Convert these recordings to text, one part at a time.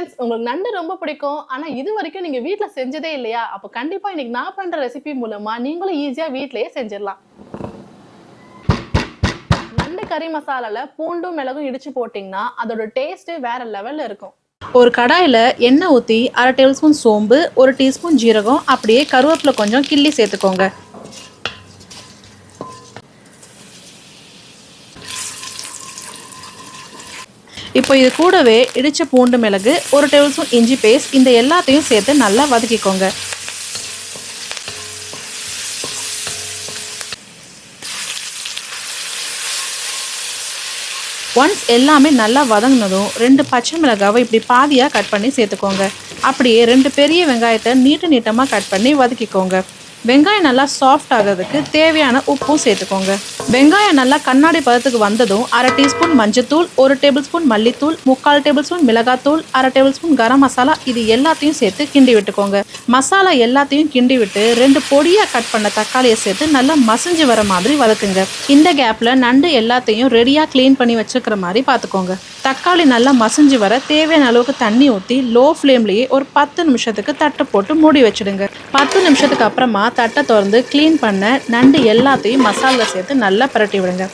Friends உங்களுக்கு நண்டு ரொம்ப பிடிக்கும். ஆனால் இது வரைக்கும் நீங்கள் வீட்டில் செஞ்சதே இல்லையா? அப்போ கண்டிப்பாக இன்னைக்கு நான் பண்ணுற ரெசிபி மூலமாக நீங்களும் ஈஸியாக வீட்லயே செஞ்சிடலாம். நண்டு கறி மசாலாவில் பூண்டும் மிளகும் இடித்து போட்டிங்கன்னா அதோட டேஸ்ட்டு வேற லெவலில் இருக்கும். ஒரு கடாயில் எண்ணெய் ஊற்றி அரை டேபிள் ஸ்பூன் சோம்பு ஒரு டீஸ்பூன் ஜீரகம் அப்படியே கருவேப்பில் கொஞ்சம் கிள்ளி சேர்த்துக்கோங்க. இப்போ இது கூடவே இடித்த பூண்டு மிளகு ஒரு டேபிள் ஸ்பூன் இஞ்சி பேஸ்ட் இந்த எல்லாத்தையும் சேர்த்து நல்லா வதக்கிக்கோங்க. ஒன்ஸ் எல்லாமே நல்லா வதங்கினதும் ரெண்டு பச்சை மிளகாவை இப்படி பாதியாக கட் பண்ணி சேர்த்துக்கோங்க. அப்படியே ரெண்டு பெரிய வெங்காயத்தை நீட்ட நீட்டமாக கட் பண்ணி வதக்கிக்கோங்க. வெங்காயம் நல்லா சாஃப்ட் ஆகிறதுக்கு தேவையான உப்பும் சேர்த்துக்கோங்க. வெங்காயம் நல்லா கண்ணாடி பதத்துக்கு வந்ததும் அரை டீஸ்பூன் மஞ்சத்தூள் ஒரு டேபிள் ஸ்பூன் மல்லித்தூள் முக்கால் டேபிள் ஸ்பூன் மிளகாத்தூள் அரை டேபிள் ஸ்பூன் கரம் மசாலா இது எல்லாத்தையும் சேர்த்து கிண்டி விட்டுக்கோங்க. மசாலா எல்லாத்தையும் கிண்டி விட்டு ரெண்டு பொடியாக கட் பண்ண தக்காளியை சேர்த்து நல்லா மசிஞ்சு வர மாதிரி வதக்குங்க. இந்த கேப்பில் நண்டு எல்லாத்தையும் ரெடியாக க்ளீன் பண்ணி வச்சுக்கிற மாதிரி பார்த்துக்கோங்க. தக்காளி நல்லா மசிஞ்சு வர தேவையான அளவுக்கு தண்ணி ஊற்றி லோ ஃப்ளேம்லேயே ஒரு பத்து நிமிஷத்துக்கு தட்டு போட்டு மூடி வச்சிடுங்க. பத்து நிமிஷத்துக்கு அப்புறமா தட்டை திறந்து க்ளீன் பண்ண நண்டு எல்லாத்தையும் மசாலா சேர்த்து நல்லா புரட்டி விடுங்க.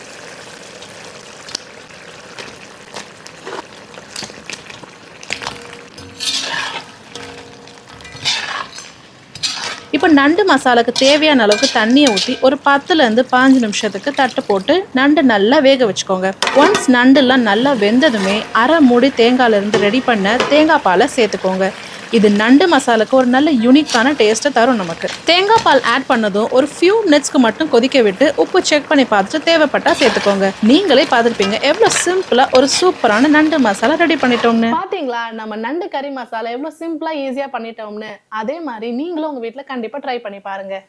இப்போ நண்டு மசாலாக்கு தேவையான அளவுக்கு தண்ணியை ஊற்றி ஒரு பத்துலேருந்து பாஞ்சு நிமிஷத்துக்கு தட்டு போட்டு நண்டு நல்லா வேக வச்சுக்கோங்க. ஒன்ஸ் நண்டுலாம் நல்லா வெந்ததுமே அரை மூடி தேங்காயிலேருந்து ரெடி பண்ண தேங்காய் பாலை சேர்த்துக்கோங்க. இது நண்டு மசாலாக்கு ஒரு நல்ல யூனிக்கான டேஸ்ட்டை தரும் நமக்கு. தேங்காய் பால் ஆட் பண்ணதும் ஒரு ஃபியூ மினிட்ஸ்க்கு மட்டும் கொதிக்க விட்டு உப்பு செக் பண்ணி பார்த்துட்டு தேவைப்பட்டா சேர்த்துக்கோங்க. நீங்களே பார்த்துருப்பீங்க எவ்வளோ சிம்பிளாக ஒரு சூப்பரான நண்டு மசாலா ரெடி பண்ணிட்டோம்னு. பார்த்தீங்களா நம்ம நண்டு கறி மசாலா எவ்வளோ சிம்பிளாக ஈஸியாக பண்ணிட்டோம்னு. அதே மாதிரி நீங்களும் உங்கள் வீட்டில் கண்டிப்பாக ட்ரை பண்ணி பாருங்கள்